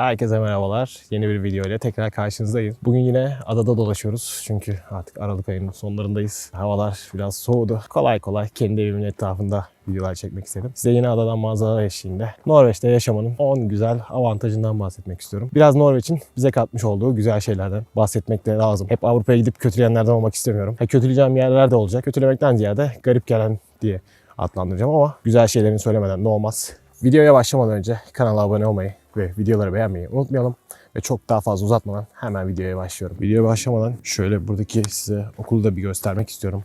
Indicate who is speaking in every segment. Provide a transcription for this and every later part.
Speaker 1: Herkese merhabalar. Yeni bir video ile tekrar karşınızdayım. Bugün yine adada dolaşıyoruz. Çünkü artık Aralık ayının sonlarındayız. Havalar biraz soğudu. Kolay kolay kendi evimin etrafında videolar çekmek istedim. Size yine adadan manzaralar eşliğinde Norveç'te yaşamanın 10 güzel avantajından bahsetmek istiyorum. Biraz Norveç'in bize katmış olduğu güzel şeylerden bahsetmek de lazım. Hep Avrupa'ya gidip kötüleyenlerden olmak istemiyorum. Ha, kötüleyeceğim yerler de olacak. Kötülemekten ziyade garip gelen diye adlandıracağım ama güzel şeylerini söylemeden de olmaz. Videoya başlamadan önce kanala abone olmayı ve videoları beğenmeyi unutmayalım. Ve çok daha fazla uzatmadan hemen videoya başlıyorum. Videoya başlamadan şöyle buradaki size okulu da bir göstermek istiyorum.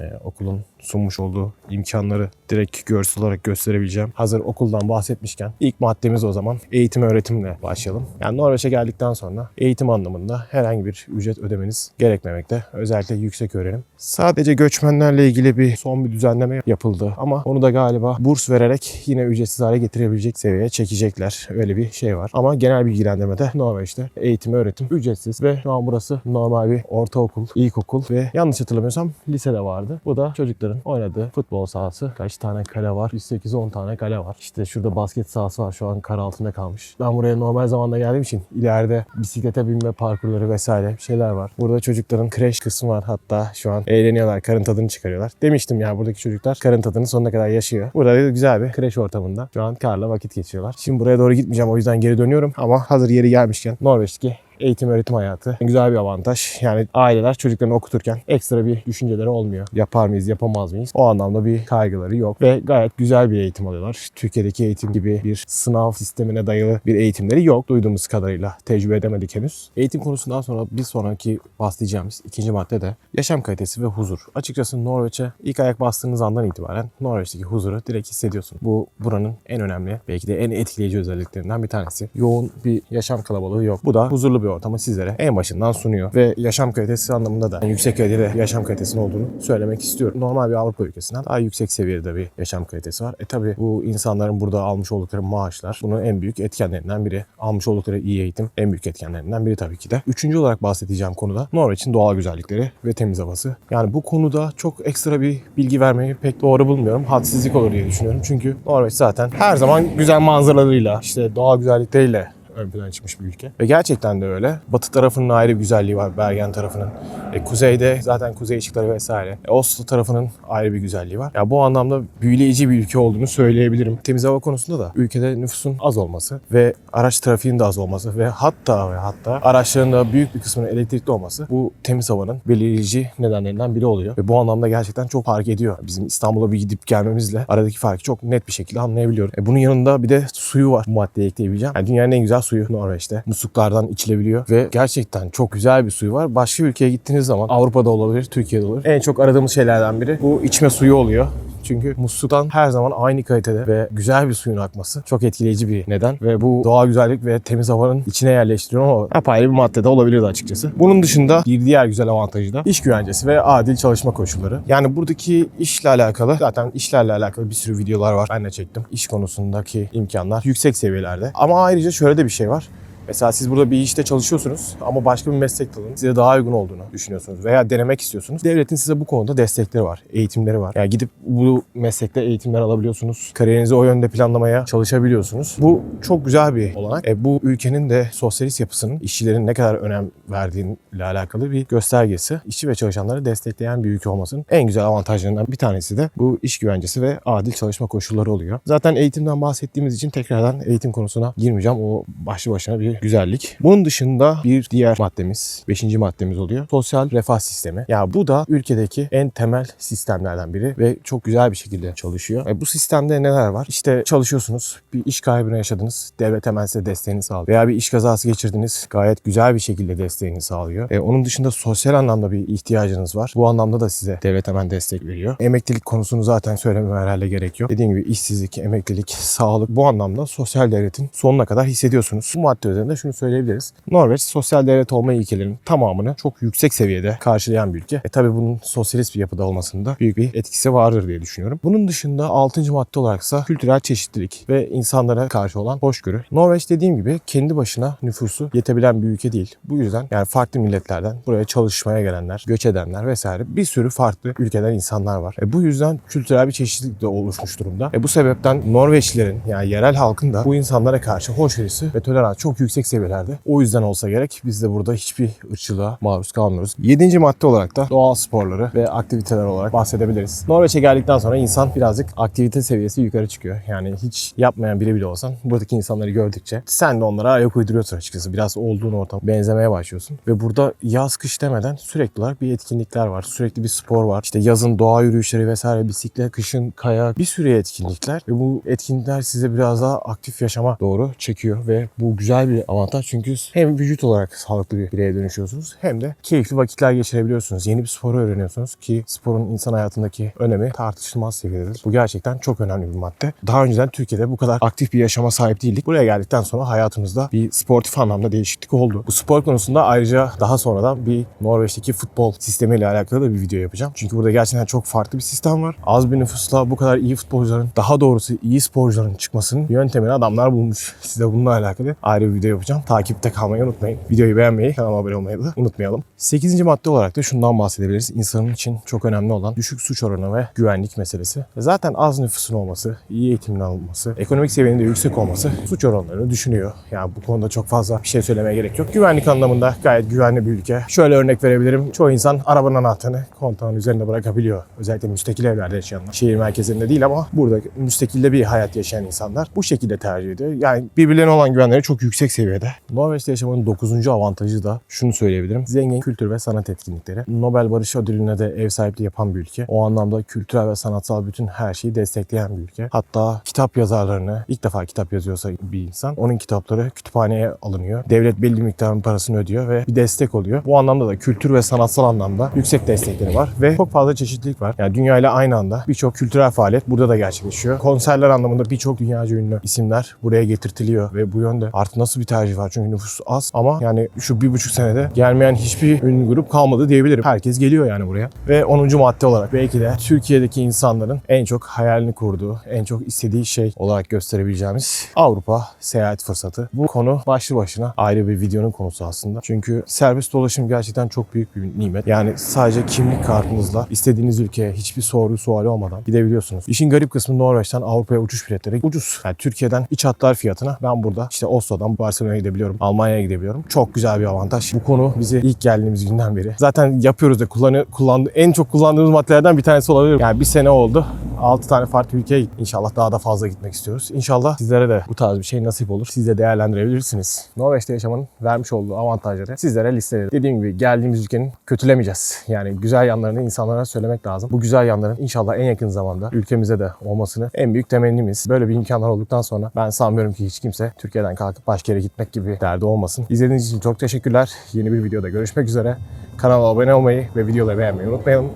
Speaker 1: Ee, okulun sunmuş olduğu imkanları direkt görsel olarak gösterebileceğim. Hazır okuldan bahsetmişken ilk maddemiz o zaman eğitim öğretimle başlayalım. Yani Norveç'e geldikten sonra eğitim anlamında herhangi bir ücret ödemeniz gerekmemekte. Özellikle yüksek öğrenim. Sadece göçmenlerle ilgili bir son bir düzenleme yapıldı ama onu da galiba burs vererek yine ücretsiz hale getirebilecek seviyeye çekecekler. Öyle bir şey var. Ama genel bilgilendirmede Norveç'te eğitim öğretim ücretsiz ve şu an burası normal bir ortaokul, ilkokul ve yanlış hatırlamıyorsam lise de vardı. Bu da çocukların oynadığı futbol sahası. Kaç tane kale var? 108-10 tane kale var. İşte şurada basket sahası var. Şu an kar altında kalmış. Ben buraya normal zamanda geldiğim için ileride bisiklete binme parkurları vesaire şeyler var. Burada çocukların kreş kısmı var. Hatta şu an eğleniyorlar. Karın tadını çıkarıyorlar. Demiştim ya buradaki çocuklar karın tadını sonuna kadar yaşıyor. Burada da güzel bir kreş ortamında. Şu an karla vakit geçiriyorlar. Şimdi buraya doğru gitmeyeceğim. O yüzden geri dönüyorum. Ama hazır yeri gelmişken Norveç'teki eğitim öğretim hayatı güzel bir avantaj. Yani aileler çocuklarını okuturken ekstra bir düşünceleri olmuyor. Yapar mıyız, yapamaz mıyız? O anlamda bir kaygıları yok ve gayet güzel bir eğitim alıyorlar. Türkiye'deki eğitim gibi bir sınav sistemine dayalı bir eğitimleri yok duyduğumuz kadarıyla. Tecrübe edemedik henüz. Eğitim konusundan sonra bir sonraki bahsedeceğimiz ikinci madde de yaşam kalitesi ve huzur. Açıkçası Norveç'e ilk ayak bastığınız andan itibaren Norveç'teki huzuru direkt hissediyorsun. Bu buranın en önemli, belki de en etkileyici özelliklerinden bir tanesi. Yoğun bir yaşam kalabalığı yok. Bu da huzurlu bir ortamı sizlere en başından sunuyor. Ve yaşam kalitesi anlamında da yüksek kalitede yaşam kalitesinin olduğunu söylemek istiyorum. Normal bir Avrupa ülkesinden daha yüksek seviyede bir yaşam kalitesi var. E tabi bu insanların burada almış oldukları maaşlar bunun en büyük etkenlerinden biri. Almış oldukları iyi eğitim en büyük etkenlerinden biri tabii ki de. Üçüncü olarak bahsedeceğim konuda Norveç'in doğal güzellikleri ve temiz havası. Yani bu konuda çok ekstra bir bilgi vermeyi pek doğru bulmuyorum. Hadsizlik olur diye düşünüyorum. Çünkü Norveç zaten her zaman güzel manzaralarıyla, işte doğal güzellikleriyle ön plana çıkmış bir ülke. Ve gerçekten de öyle. Batı tarafının ayrı bir güzelliği var Bergen tarafının. E, kuzeyde zaten kuzey ışıkları vesaire. E, Oslo tarafının ayrı bir güzelliği var. Ya bu anlamda büyüleyici bir ülke olduğunu söyleyebilirim. Temiz hava konusunda da ülkede nüfusun az olması ve araç trafiğinin de az olması ve hatta ve hatta araçların da büyük bir kısmının elektrikli olması bu temiz havanın belirleyici nedenlerinden biri oluyor. Ve bu anlamda gerçekten çok fark ediyor. Bizim İstanbul'a bir gidip gelmemizle aradaki farkı çok net bir şekilde anlayabiliyorum. E, bunun yanında bir de suyu var. Bu maddeye ekleyebileceğim. Yani dünyanın en güzel suyu Norveç'te. Musluklardan içilebiliyor ve gerçekten çok güzel bir suyu var. Başka ülkeye gittiğiniz zaman Avrupa'da olabilir, Türkiye'de olabilir. En çok aradığımız şeylerden biri bu içme suyu oluyor. Çünkü musluktan her zaman aynı kalitede ve güzel bir suyun akması çok etkileyici bir neden. Ve bu doğal güzellik ve temiz havanın içine yerleştiriyor ama apayrı bir madde de olabilirdi açıkçası. Bunun dışında bir diğer güzel avantajı da iş güvencesi ve adil çalışma koşulları. Yani buradaki işle alakalı zaten işlerle alakalı bir sürü videolar var. Ben de çektim. İş konusundaki imkanlar yüksek seviyelerde. Ama ayrıca şöyle de bir şey var. Mesela siz burada bir işte çalışıyorsunuz ama başka bir meslek dalının size daha uygun olduğunu düşünüyorsunuz veya denemek istiyorsunuz. Devletin size bu konuda destekleri var, eğitimleri var. Yani gidip bu meslekte eğitimler alabiliyorsunuz. Kariyerinizi o yönde planlamaya çalışabiliyorsunuz. Bu çok güzel bir olanak. E, bu ülkenin de sosyalist yapısının işçilerin ne kadar önem verdiğiyle alakalı bir göstergesi. İşçi ve çalışanları destekleyen bir ülke olmasının en güzel avantajlarından bir tanesi de bu iş güvencesi ve adil çalışma koşulları oluyor. Zaten eğitimden bahsettiğimiz için tekrardan eğitim konusuna girmeyeceğim. O başlı başına bir güzellik. Bunun dışında bir diğer maddemiz, beşinci maddemiz oluyor. Sosyal refah sistemi. Ya bu da ülkedeki en temel sistemlerden biri ve çok güzel bir şekilde çalışıyor. E bu sistemde neler var? İşte çalışıyorsunuz, bir iş kaybını yaşadınız, devlet hemen size desteğini sağlıyor. Veya bir iş kazası geçirdiniz, gayet güzel bir şekilde desteğini sağlıyor. E onun dışında sosyal anlamda bir ihtiyacınız var. Bu anlamda da size devlet hemen destek veriyor. Emeklilik konusunu zaten söylememe herhalde gerek yok. Dediğim gibi işsizlik, emeklilik, sağlık bu anlamda sosyal devletin sonuna kadar hissediyorsunuz. Bu madde üzerinde şunu söyleyebiliriz. Norveç sosyal devlet olma ilkelerinin tamamını çok yüksek seviyede karşılayan bir ülke. E tabi bunun sosyalist bir yapıda olmasında büyük bir etkisi vardır diye düşünüyorum. Bunun dışında 6. madde olaraksa kültürel çeşitlilik ve insanlara karşı olan hoşgörü. Norveç dediğim gibi kendi başına nüfusu yetebilen bir ülke değil. Bu yüzden yani farklı milletlerden buraya çalışmaya gelenler, göç edenler vesaire bir sürü farklı ülkeden insanlar var. E bu yüzden kültürel bir çeşitlilik de oluşmuş durumda. E bu sebepten Norveçlilerin yani yerel halkın da bu insanlara karşı hoşgörüsü ve tolerans çok yüksek seviyelerde. O yüzden olsa gerek biz de burada hiçbir ırkçılığa maruz kalmıyoruz. Yedinci madde olarak da doğal sporları ve aktiviteler olarak bahsedebiliriz. Norveç'e geldikten sonra insan birazcık aktivite seviyesi yukarı çıkıyor. Yani hiç yapmayan biri bile olsan buradaki insanları gördükçe sen de onlara ayak uyduruyorsun açıkçası. Biraz olduğun ortam benzemeye başlıyorsun. Ve burada yaz kış demeden sürekli olarak bir etkinlikler var. Sürekli bir spor var. İşte yazın doğa yürüyüşleri vesaire, bisiklet, kışın kayak bir sürü etkinlikler. Ve bu etkinlikler size biraz daha aktif yaşama doğru çekiyor ve bu güzel bir avantaj çünkü hem vücut olarak sağlıklı bir bireye dönüşüyorsunuz hem de keyifli vakitler geçirebiliyorsunuz. Yeni bir sporu öğreniyorsunuz ki sporun insan hayatındaki önemi tartışılmaz seviyededir. Bu gerçekten çok önemli bir madde. Daha önceden Türkiye'de bu kadar aktif bir yaşama sahip değildik. Buraya geldikten sonra hayatımızda bir sportif anlamda değişiklik oldu. Bu spor konusunda ayrıca daha sonradan bir Norveç'teki futbol sistemiyle alakalı da bir video yapacağım. Çünkü burada gerçekten çok farklı bir sistem var. Az bir nüfusla bu kadar iyi futbolcuların, daha doğrusu iyi sporcuların çıkmasının yöntemini adamlar bulmuş. Size bununla alakalı ayrı bir video yapacağım. Takipte kalmayı unutmayın. Videoyu beğenmeyi, kanalıma abone olmayı da unutmayalım. 8. madde olarak da şundan bahsedebiliriz. İnsanın için çok önemli olan düşük suç oranı ve güvenlik meselesi. Ve Zaten az nüfusun olması, iyi eğitimin alınması, ekonomik seviyenin de yüksek olması suç oranlarını düşünüyor. Yani bu konuda çok fazla bir şey söylemeye gerek yok. Güvenlik anlamında gayet güvenli bir ülke. Şöyle örnek verebilirim. Çoğu insan arabanın anahtarını kontağın üzerinde bırakabiliyor. Özellikle müstakil evlerde yaşayanlar. Şehir merkezinde değil ama burada müstakilde bir hayat yaşayan insanlar bu şekilde tercih ediyor. Yani birbirlerine olan güvenleri çok yüksek seviyede. Norveç'te yaşamanın 9. avantajı da şunu söyleyebilirim. Zengin kültür ve sanat etkinlikleri. Nobel Barış Ödülü'ne de ev sahipliği yapan bir ülke. O anlamda kültürel ve sanatsal bütün her şeyi destekleyen bir ülke. Hatta kitap yazarlarını ilk defa kitap yazıyorsa bir insan onun kitapları kütüphaneye alınıyor. Devlet belli miktarın parasını ödüyor ve bir destek oluyor. Bu anlamda da kültür ve sanatsal anlamda yüksek destekleri var ve çok fazla çeşitlilik var. Yani dünya ile aynı anda birçok kültürel faaliyet burada da gerçekleşiyor. Konserler anlamında birçok dünyaca ünlü isimler buraya getirtiliyor ve bu yönde artık nasıl bir tercih var? Çünkü nüfus az ama yani şu bir buçuk senede gelmeyen hiçbir ünlü grup kalmadı diyebilirim. Herkes geliyor yani buraya. Ve 10. madde olarak belki de Türkiye'deki insanların en çok hayalini kurduğu, en çok istediği şey olarak gösterebileceğimiz Avrupa seyahat fırsatı. Bu konu başlı başına ayrı bir videonun konusu aslında. Çünkü serbest dolaşım gerçekten çok büyük bir nimet. Yani sadece kimlik kartınızla istediğiniz ülkeye hiçbir soru suali olmadan gidebiliyorsunuz. İşin garip kısmı Norveç'ten Avrupa'ya uçuş biletleri ucuz. Yani Türkiye'den iç hatlar fiyatına ben burada işte Oslo'dan Barcelona'ya gidebiliyorum. Almanya'ya gidebiliyorum. Çok güzel bir avantaj. Bu konu bizi ilk geldiğimiz günden beri. Zaten yapıyoruz da kullanı, kullandı, en çok kullandığımız maddelerden bir tanesi olabilir. Yani bir sene oldu. 6 tane farklı ülkeye gittim. İnşallah daha da fazla gitmek istiyoruz. İnşallah sizlere de bu tarz bir şey nasip olur. Siz de değerlendirebilirsiniz. Norveç'te yaşamanın vermiş olduğu avantajları sizlere listeledim. Dediğim gibi geldiğimiz ülkenin kötülemeyeceğiz. Yani güzel yanlarını insanlara söylemek lazım. Bu güzel yanların inşallah en yakın zamanda ülkemize de olmasını en büyük temennimiz. Böyle bir imkanlar olduktan sonra ben sanmıyorum ki hiç kimse Türkiye'den kalkıp başka yere gitmek gibi derdi olmasın. İzlediğiniz için çok teşekkürler. Yeni bir videoda görüşmek üzere. Kanala abone olmayı ve videoları beğenmeyi unutmayalım.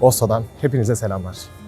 Speaker 1: Oslo'dan hepinize selamlar.